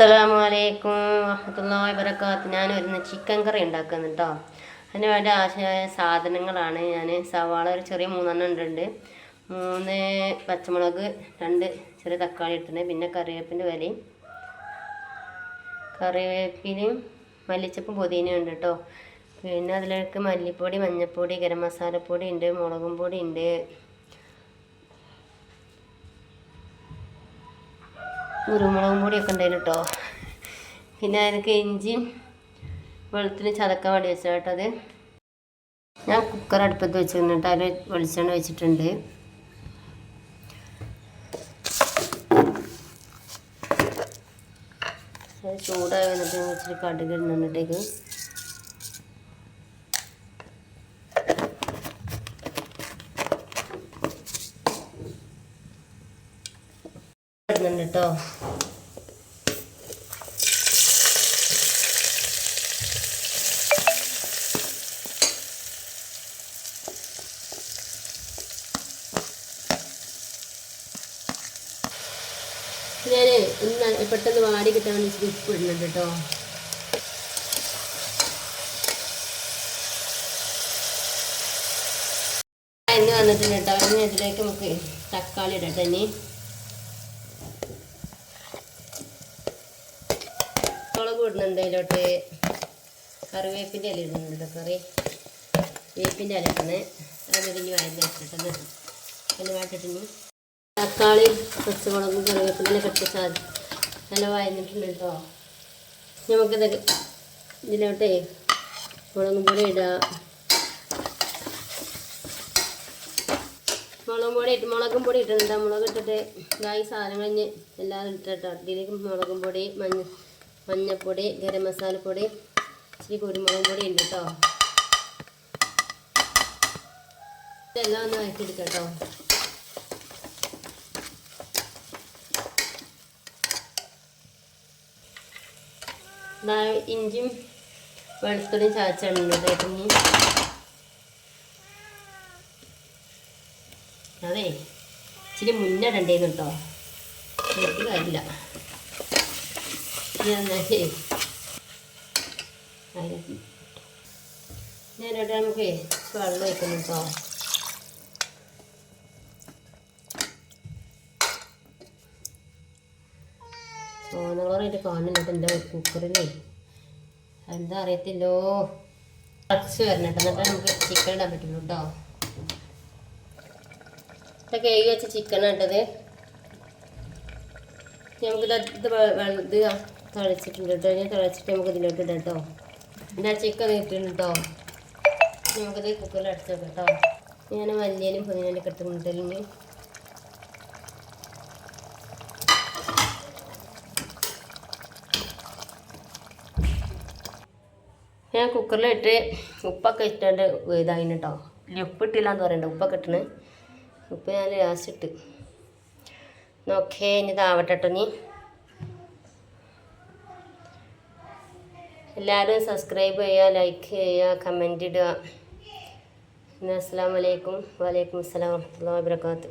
അസ്സലാമു അലൈക്കും വാഹത്തുള്ള വബറകാത്ത് ഞാൻ ചിക്കൻ കറി ഉണ്ടാക്കുന്നു കേട്ടോ അതിന് വേണ്ട ആവശ്യമായ സാധനങ്ങളാണ് ഞാൻ സവാള ഒരു ചെറിയ മൂന്നെണ്ണം ഉണ്ട് മൂന്ന് പച്ചമുളക് രണ്ട് ചെറിയ തക്കാളി ഇട്ടിട്ടുണ്ട്. പിന്നെ കറിവേപ്പിന്റെ വിലയും കറിവേപ്പിനും മല്ലിച്ചപ്പും പുതിനയും ഉണ്ട് കേട്ടോ പിന്നെ അതിലേക്ക് മല്ലിപ്പൊടി മഞ്ഞൾപ്പൊടി ഗരം മസാലപ്പൊടി ഉണ്ട് മുളകും പൊടി ഉണ്ട് കുരുമുളകും പൊടിയൊക്കെ ഉണ്ടായിരുന്നു കേട്ടോ പിന്നെ അതിനൊക്കെ ഇഞ്ചിയും വെളുത്തിന് ചതക്കാൻ വേണ്ടി വെച്ചാൽ കേട്ടോ അത്. ഞാൻ കുക്കർ അടുപ്പത്ത് വെച്ചിരുന്നിട്ട് അതിൽ വെളിച്ചെണ്ണ വെച്ചിട്ടുണ്ട് ചൂടായി വന്നിട്ട് ഇച്ചിരി കടുക് ഇടുന്നുണ്ട് കേട്ടോ. ഞാൻ ഇന്ന് പെട്ടെന്ന് വാടി കിട്ടാൻ വേണ്ടി ഇടുന്നുണ്ട് കേട്ടോ. എന്ന് വന്നിട്ടുണ്ട് കേട്ടോ. ഇനി ഇതിലേക്ക് നമുക്ക് തക്കാളി ഇടട്ടെ ഇനി. മുളക് ഇടുന്നുണ്ട് അതിലോട്ട് കറിവേപ്പിന്റെ ഇല ഇടുന്നുണ്ട് കറി. വേപ്പിന്റെ ഇല ഇടുന്നത് അത് ഇനി വഴന്ന് വെച്ചിട്ടത് പിന്നെ വാട്ടിട്ടിനി തക്കാളി പച്ചമുളകും കറിവേപ്പിന്റെ കട്ടി സാധനം നല്ല വഴന്നിട്ടുണ്ട് കേട്ടോ. നമുക്കിത് ഇതിലോട്ടേ മുളകും പൊടി ഇടാം. മുളകും പൊടി ഇട്ട് മുളകും പൊടി ഇട്ടിട്ടുണ്ട്. മുളക് ഇട്ടിട്ട് ഇതായി സാധനം കഴിഞ്ഞ് എല്ലാവരും ഇട്ടിട്ടോ ഇതിലേക്ക് മുളകും പൊടി മഞ്ഞ മഞ്ഞൾപ്പൊടി ഗരം മസാലപ്പൊടി ഇച്ചിരി കുരുമുളക് പൊടി ഉണ്ട് കേട്ടോ ഇതെല്ലാം ഒന്ന് ആക്കിയെടുക്കാം കേട്ടോ ഇഞ്ചിയും വെളുത്തുള്ളിയും ചാച്ചാണ് കേട്ടോ അതെ ഇച്ചിരി മുന്നിടണ്ടേന്ന് കേട്ടോ എനിക്ക് കാര്യമില്ല ഞാനേ ഞാനിവിടെ നമുക്ക് വെള്ളം വയ്ക്കണം കേട്ടോ. സോനകളായിട്ട് കാണുന്നുണ്ട് എന്റെ കുക്കറിലേ. എന്താ അറിയത്തില്ലോ. ഫ്ലക്സ് വരണം കേട്ടോ എന്നിട്ട് നമുക്ക് ചിക്കൻ ഇടാൻ പറ്റുള്ളൂ കേട്ടോ. ഇതൊക്കെ കഴുകി വെച്ച ചിക്കൻ ഇട്ടത് നമുക്കിത് ഇതാ ഇത് തളിച്ചിട്ടുണ്ട് കേട്ടോ. ഞാൻ തിളച്ചിട്ട് നമുക്ക് ഇതിലോട്ട് ഇടാം കേട്ടോ. എന്റെ ചിക്കൻ ഇട്ടിട്ടുണ്ട് കേട്ടോ. നമുക്കിത് കുക്കറിൽ അടച്ചു വെക്കാം കേട്ടോ. ഞാൻ മല്ലിയനും പുതിനേനും കിട്ടുന്നുണ്ടെങ്കിൽ ഞാൻ കുക്കറിലിട്ട് ഉപ്പൊക്കെ ഇട്ടാണ്ട് ഇതായിന് കേട്ടോ. ഇല്ല ഉപ്പ് ഇട്ടില്ല എന്ന് പറയണ്ട. ഉപ്പൊക്കെ ഇട്ടിന്. ഉപ്പ് ഞാൻ ലാസ്റ്റ് ഇട്ട്. നോക്കേ ഇനി ഇതാവട്ടെ കേട്ടോ നീ എല്ലാവരും സബ്സ്ക്രൈബ് ചെയ്യുക ലൈക്ക് ചെയ്യുക കമന്റ് ഇടുക. അസ്സാം വലൈക്കും വലൈക്കും അസ്സലാം വാഹമത്തുള്ള വാബർക്കാത്തു